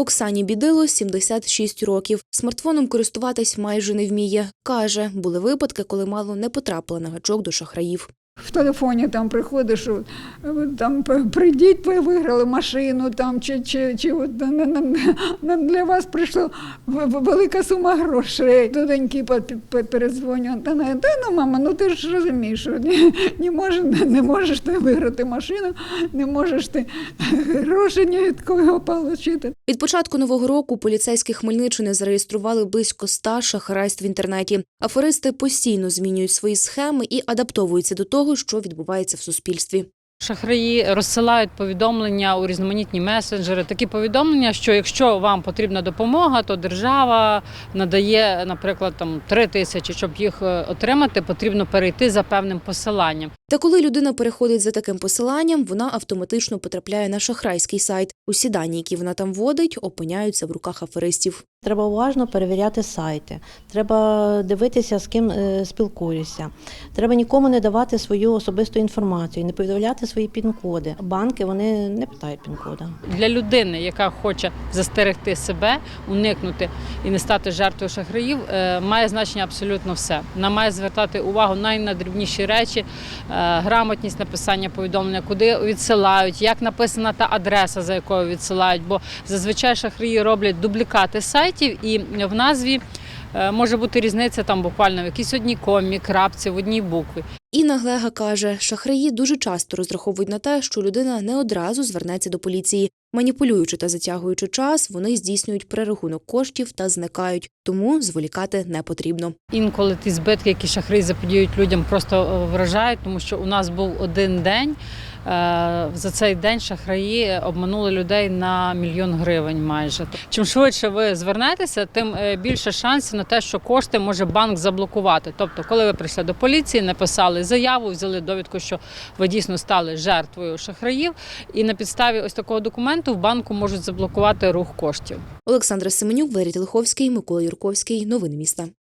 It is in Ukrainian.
Оксані Бідило 76 років. Смартфоном користуватись майже не вміє. Каже, були випадки, коли мало не потрапила на гачок до шахраїв. В телефоні там приходиш, там прийдіть, ви виграли машину, там чи, чи, чи от, для вас прийшла велика сума грошей. До доньки по- Та не ну, мама, ну ти ж розумієш, що не, не, може, не можеш ти виграти машину, не можеш ти гроші ні від кого отримати. Від початку нового року поліцейські Хмельниччини зареєстрували близько ста шахрайств в інтернеті. Аферисти постійно змінюють свої схеми і адаптовуються до того, що відбувається в суспільстві. Шахраї розсилають повідомлення у різноманітні месенджери. Такі повідомлення, що якщо вам потрібна допомога, то держава надає, наприклад, там три тисячі, щоб їх е, отримати, потрібно перейти за певним посиланням. Та коли людина переходить за таким посиланням, вона автоматично потрапляє на шахрайський сайт. Усі дані, які вона там вводить, опиняються в руках аферистів. Треба уважно перевіряти сайти, треба дивитися, з ким е, спілкуєшся. Треба нікому не давати свою особисту інформацію, не повідомляти свої пін-коди. Банки вони не питають пін-кода. Для людини, яка хоче застерегти себе, уникнути і не стати жертвою шахраїв, е, має значення абсолютно все. Вона має звертати увагу на найдрібніші речі, е, грамотність написання повідомлення, куди відсилають, як написана та адреса, за якою відсилають. Бо зазвичай шахраї роблять дублікати сайтів, і в назві е, може бути різниця там буквально в якійсь одній комі, крапці, в одній букві. Інна Глега каже, шахраї дуже часто розраховують на те, що людина не одразу звернеться до поліції. Маніпулюючи та затягуючи час, вони здійснюють перерахунок коштів та зникають, тому зволікати не потрібно. Інколи ті збитки, які шахраї заподіють людям, просто е, вражають, тому що у нас був один день. е, За цей день шахраї обманули людей на мільйон гривень майже. Чим швидше ви звернетеся, тим е, більше шансів на те, що кошти може банк заблокувати. Тобто, коли ви прийшли до поліції, написали заяву, взяли довідку, що ви дійсно стали жертвою шахраїв, і на підставі ось такого документу в банку можуть заблокувати рух коштів. Олександра Семенюк, Валерій Телеховський, Микола Юрковський. Новини міста.